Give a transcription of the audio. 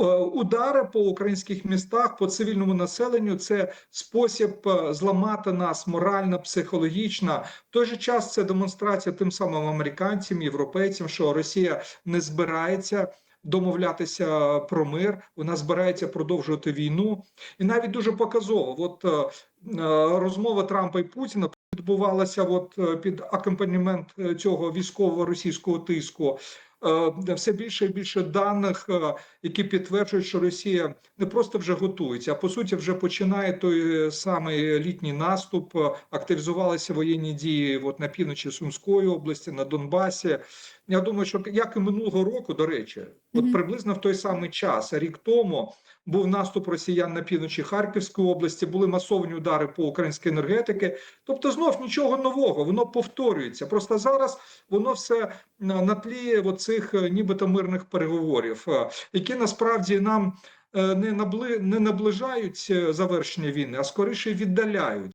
Е, Удари по українських містах, по цивільному населенню це спосіб е, зламати нас морально, психологічно. В той же час це демонстрація тим самим американцям, європейцям, що Росія не збирається домовлятися про мир. Вона збирається продовжувати війну, і навіть дуже показово. От е, розмова Трампа і Путіна відбувалася от під акомпанемент е, цього військового російського тиску. Е, Все більше і більше даних, е, які підтверджують, що Росія не просто вже готується, а по суті вже починає той самий літній наступ. Е, Активізувалися воєнні дії от на півночі Сумської області, на Донбасі. Я думаю, що як і минулого року, до речі, от приблизно в той самий час, рік тому, був наступ росіян на півночі Харківської області, були масовані удари по українській енергетики. Тобто, знов нічого нового, воно повторюється. Просто зараз воно все на, тлі оцих е, нібито мирних переговорів, е, які насправді нам е, не набли не наближають завершення війни, а скоріше віддаляють.